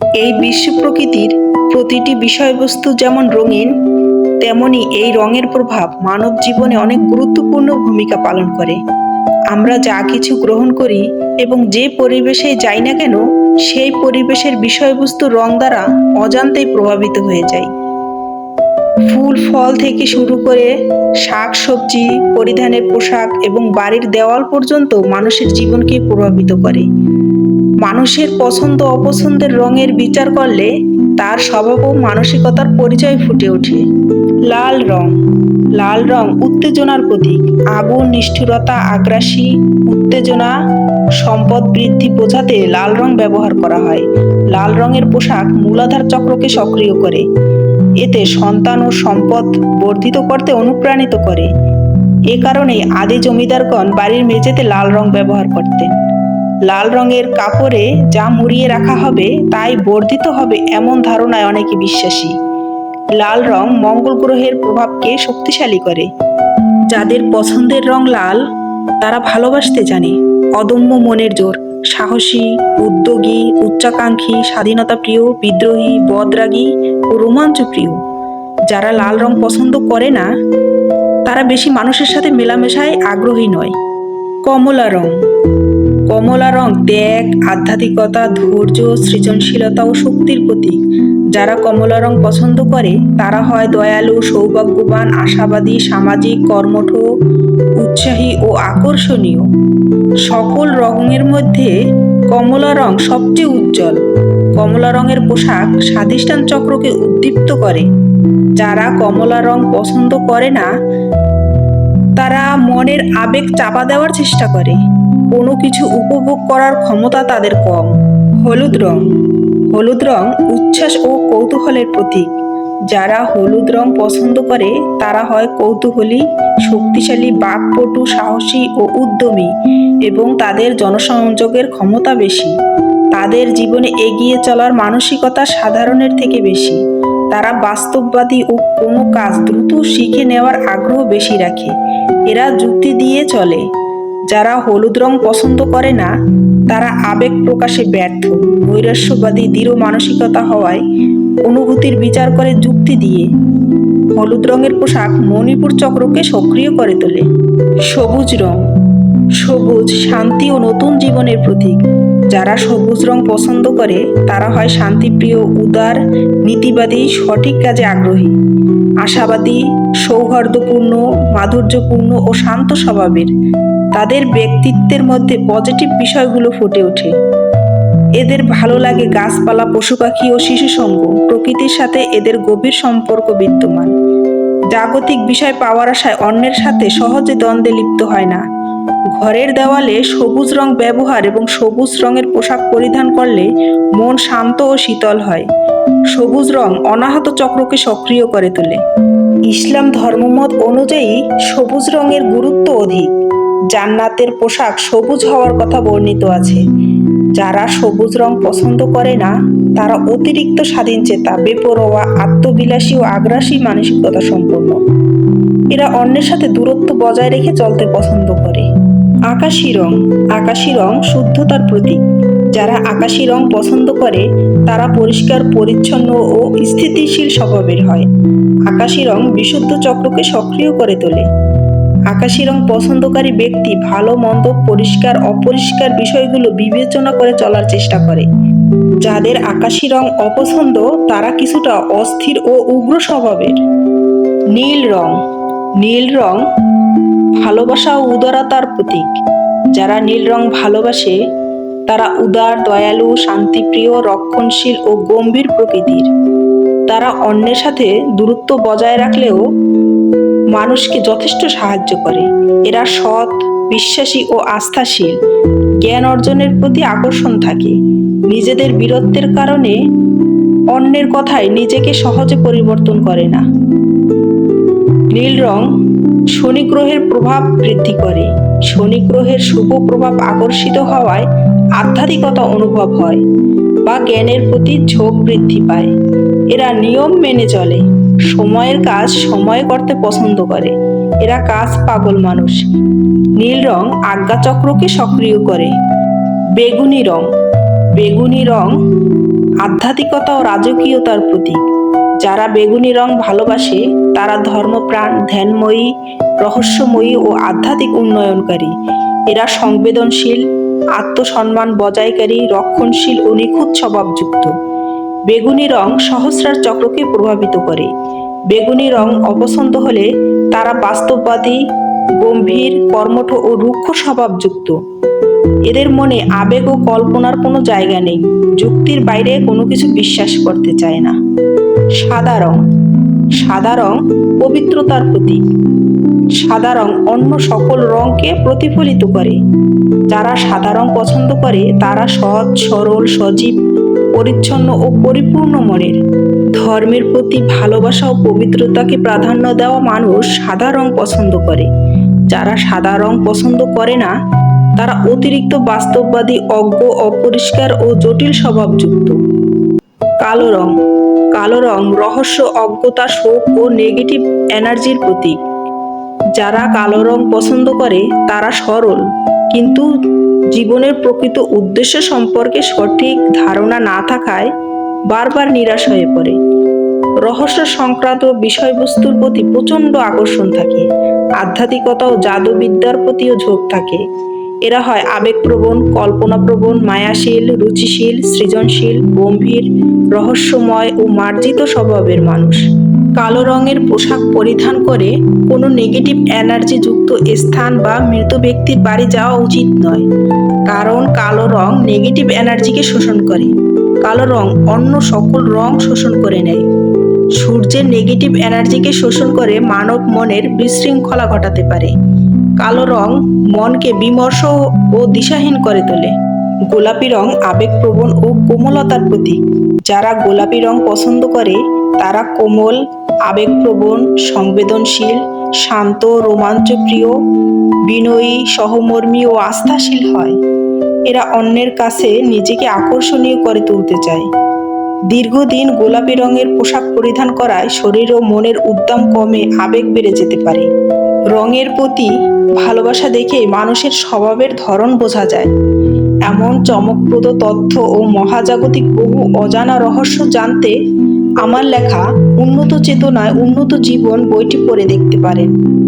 এই বিশ্ব প্রকৃতির প্রতিটি বিষয়বস্তু যেমন রঙিন, তেমনি এই রঙের প্রভাব মানব জীবনে অনেক গুরুত্বপূর্ণ ভূমিকা পালন করে। আমরা যা কিছু গ্রহণ করি এবং যে পরিবেশে যাই না কেন, সেই পরিবেশের বিষয়বস্তু রং দ্বারা অজান্তেই প্রভাবিত হয়ে যায়। ফুল, ফল থেকে শুরু করে শাক, সবজি, পরিধানের পোশাক এবং বাড়ির দেওয়াল পর্যন্ত মানুষের জীবনকে প্রভাবিত করে। মানুষের পছন্দ অপছন্দের রঙের বিচার করলে তার স্বভাব ও মানসিকতার পরিচয় ফুটে ওঠে। লাল রং। লাল রং উত্তেজনার প্রতীক। আগুন, নিষ্ঠুরতা, আগ্রাসী, উত্তেজনা, সম্পদ বৃদ্ধি বোঝাতে লাল রং ব্যবহার করা হয়। লাল রঙের পোশাক মূলাধার চক্রকে সক্রিয় করে। এতে সন্তান ও সম্পদ বর্ধিত করতে অনুপ্রাণিত করে। এ কারণে আদি জমিদারগণ বাড়ির মেঝেতে লাল রং ব্যবহার করতেন। লাল রঙের কাপড়ে যা মুড়িয়ে রাখা হবে, তাই বর্ধিত হবে এমন ধারণায় অনেকে বিশ্বাসী। লাল রং মঙ্গল গ্রহের প্রভাবকে শক্তিশালী করে। যাদের পছন্দের রং লাল, তারা ভালোবাসতে জানে। অদম্য মনের জোর, সাহসী, উদ্যোগী, উচ্চাকাঙ্ক্ষী স্বাধীনতা প্রিয় বিদ্রোহী, বদরাগী ও রোমাঞ্চ প্রিয় যারা লাল রং পছন্দ করে না, তারা বেশি মানুষের সাথে মেলামেশায় আগ্রহী নয়। কমলা রং কমলা রং, ত্যাগ, আধ্যাত্মিকতা, ধৈর্য, সৃজনশীলতা ও শক্তির প্রতীক। যারা কমলা রং পছন্দ করে, তারা হয় দয়ালু, সৌভাগ্যবান, আশাবাদী, সামাজিক, কর্মঠ, উৎসাহী ও আকর্ষণীয়। সকল রঙের মধ্যে কমলা রং সবচেয়ে উজ্জ্বল। কমলা রঙের পোশাক স্বাধিষ্ঠান চক্রকে উদ্দীপ্ত করে। যারা কমলা রং পছন্দ করে না, তারা মনের আবেগ চাপা দেওয়ার চেষ্টা করে। কোনো কিছু উপভোগ করার ক্ষমতা তাদের কম। হলুদ রং। হলুদ রং উচ্ছ্বাস ও কৌতূহলের প্রতীক। যারা হলুদ রং পছন্দ করে, তারা হয় কৌতূহলী, শক্তিশালী, বাকপটু, সাহসী ও উদ্যমী এবং তাদের জনসংযোগের ক্ষমতা বেশি। তাদের জীবনে এগিয়ে চলার মানসিকতা সাধারণের থেকে বেশি। তারা বাস্তববাদী ও কোনো কাজ দ্রুত শিখে নেওয়ার আগ্রহ বেশি রাখে। এরা যুক্তি দিয়ে চলে। যারা হলুদ রং পছন্দ করে না, তারা আবেগ প্রকাশে ব্যর্থ। নৈরাস্যবাদী দৃঢ় মানসিকতা হওয়ায় অনুভূতির বিচার করে যুক্তি দিয়ে হলুদ রঙের পোশাক মণিপুর চক্রকে সক্রিয় করে তোলে। সবুজ রং সবুজ, শান্তি ও নতুন জীবনের প্রতীক। যারা সবুজ রং পছন্দ করে, তারা হয় শান্তিপ্রিয়, উদার, নীতিবাদী, সঠিক কাজে আগ্রহী। আশাবাদী, সৌহার্দ্যপূর্ণ, মাধুর্যপূর্ণ ও শান্ত স্বভাবের। তাদের ব্যক্তিত্বের মধ্যে পজিটিভ বিষয়গুলো ফুটে ওঠে। এদের ভালো লাগে গাছপালা পশু পাখি ও শিশু সঙ্গ। প্রকৃতির সাথে এদের গভীর সম্পর্ক বিদ্যমান। জাগতিক বিষয় পাওয়ার আশায় অন্যের সাথে সহজে দ্বন্দ্বে লিপ্ত হয় না। ঘরের দেওয়ালে সবুজ রং ব্যবহার এবং সবুজ রঙের পোশাক পরিধান করলে মন শান্ত ও শীতল হয়। সবুজ রং অনাহত চক্রকে সক্রিয় করে তোলে। ইসলাম ধর্মমত অনুযায়ী সবুজ রঙের গুরুত্ব অধিক। জান্নাতের পোশাক সবুজ হওয়ার কথা বর্ণিত আছে। যারা সবুজ রং পছন্দ করে না, তারা অতিরিক্ত স্বাধীন চেতা, বেপরোয়া, আত্মবিলাসী ও আগ্রাসী মানসিকতা সম্পন্ন। এরা অন্যের সাথে দূরত্ব বজায় রেখে চলতে পছন্দ করে। আকাশি রং। আকাশি রং শুদ্ধতার প্রতীক। যারা আকাশি রং পছন্দ করে, তারা পরিষ্কার, পরিচ্ছন্ন ও স্থিতিশীল স্বভাবের হয়। আকাশি রং বিশুদ্ধ চক্রকে সক্রিয় করে তোলে। আকাশি রং পছন্দকারী ব্যক্তি ভালো, মন্দ, পরিষ্কার, অপরিষ্কার বিষয়গুলো বিবেচনা করে চলার চেষ্টা করে। যাদের আকাশি রং অপছন্দ, তারা কিছুটা অস্থির ও উগ্র স্বভাবের। নীল রং। নীল রং ভালোবাসা ও উদারতার প্রতীক। যারা নীল রং ভালোবাসে, তারা উদার, দয়ালু, শান্তিপ্রিয়, রক্ষণশীল ও গম্ভীর প্রকৃতির। তারা অন্যের সাথে দূরত্ব বজায় রাখলেও মানুষকে যথেষ্ট সাহায্য করে। এরা সৎ, বিশ্বাসী ও আস্থাশীল। জ্ঞান অর্জনের প্রতি আকর্ষণ থাকে। নিজেদের বীরত্বের কারণে অন্যের কথায় নিজেকে সহজে পরিবর্তন করে না। নীল রং শনি গ্রহের প্রভাব বৃদ্ধি করে। শনি গ্রহের শুভ প্রভাব আকর্ষিত হওয়ায় আধ্যাত্মিকতা অনুভব হয় বা জ্ঞানের প্রতি ঝোঁক বৃদ্ধি পায়। এরা নিয়ম মেনে চলে, সময়ের কাজ সময় করতে পছন্দ করে। এরা কাজ পাগল মানুষ। নীল রং আজ্ঞাচক্রকে সক্রিয় করে। বেগুনি রং বেগুনি রং আধ্যাত্মিকতা ও রাজকীয়তার প্রতীক। যারা বেগুনি রং ভালোবাসে, তারা ধর্মপ্রাণ, ধ্যানময়ী, রহস্যময়ী ও আধ্যাত্মিক উন্নয়নকারী। এরা সংবেদনশীল, আত্মসম্মান বজায়কারী, রক্ষণশীল ও নিখুঁত স্বভাবযুক্ত। বেগুনি রং সহস্রার চক্রকে প্রভাবিত করে। বেগুনি রং অপছন্দ হলে তারা বাস্তববাদী, গম্ভীর, কর্মঠ ও রুক্ষ স্বভাবযুক্ত। এদের মনে আবেগ ও কল্পনার কোনো জায়গা নেই। যুক্তির বাইরে কোনো কিছু বিশ্বাস করতে চায় না। সাদা রং। সাদা রং পবিত্রতার প্রতীক। সাদা রং অন্য সকল রংকে প্রতিফলিত করে। যারা সাদা রং পছন্দ করে, তারা সৎ, সরল, সজীব, পরিচ্ছন্ন ও পরিপূর্ণ মনের। ধর্মের প্রতি ভালোবাসা ও পবিত্রতাকে প্রাধান্য দেওয়া মানুষ সাদা রং পছন্দ করে। যারা সাদা রং পছন্দ করে না, তারা অতিরিক্ত বাস্তববাদী, অজ্ঞ, অপরিষ্কার ও জটিল স্বভাবযুক্ত। কালো রং। কালো রং রহস্য, অজ্ঞতা, শোক ও নেগেটিভ এনার্জির প্রতীক। যারা কালো রং পছন্দ করে, তারা সরল। কিন্তু জীবনের প্রকৃত উদ্দেশ্য সম্পর্কে সঠিক ধারণা না থাকায় বারবার নিরাশ হয়ে পড়ে। রহস্য সংক্রান্ত বিষয়বস্তুর প্রতি প্রচণ্ড আকর্ষণ থাকে। আধ্যাত্মিকতা ও জাদুবিদ্যার প্রতিও ঝোঁক থাকে। এরা হয় আবেগপ্রবণ, কল্পনাপ্রবণ, মায়াশীল, রুচিশীল, সৃজনশীল, গম্ভীর, রহস্যময় ও মার্জিত স্বভাবের মানুষ। কালো রঙের পোশাক পরিধান করে কোনো নেগেটিভ এনার্জি যুক্ত স্থান বা মৃত ব্যক্তির বাড়ি যাওয়া উচিত নয়। কারণ কালো রং নেগেটিভ এনার্জিকে শোষণ করে। কালো রং অন্য সকল রং শোষণ করে নেয়। সূর্যের নেগেটিভ এনার্জিকে শোষণ করে মানব মনের বিশৃঙ্খলা ঘটাতে পারে। কালো রং মনকে বিমর্ষ ও দিশাহীন করে তোলে। গোলাপি রং আবেগপ্রবণ ও কোমলতার প্রতীক। যারা গোলাপি রং পছন্দ করে, তারা কোমল, আবেগপ্রবণ, সংবেদনশীল, শান্ত, রোমাঞ্চপ্রিয়, বিনয়ী, সহমর্মী ও আস্থাশীল হয়। এরা অন্যের কাছে নিজেকে আকর্ষণীয় করে তুলতে চায়। দীর্ঘদিন গোলাপি রঙের পোশাক পরিধান করায় শরীর ও মনের উদ্যম কমে আবেগ বেড়ে যেতে পারে। রঙের প্রতি ভালোবাসা দেখে মানুষের স্বভাবের ধরন বোঝা যায়। এমন চমকপ্রদ তথ্য ও মহাজাগতিক বহু অজানা রহস্য জানতে আমার লেখা উন্নত চেতনায় উন্নত জীবন বইটি পড়ে দেখতে পারেন।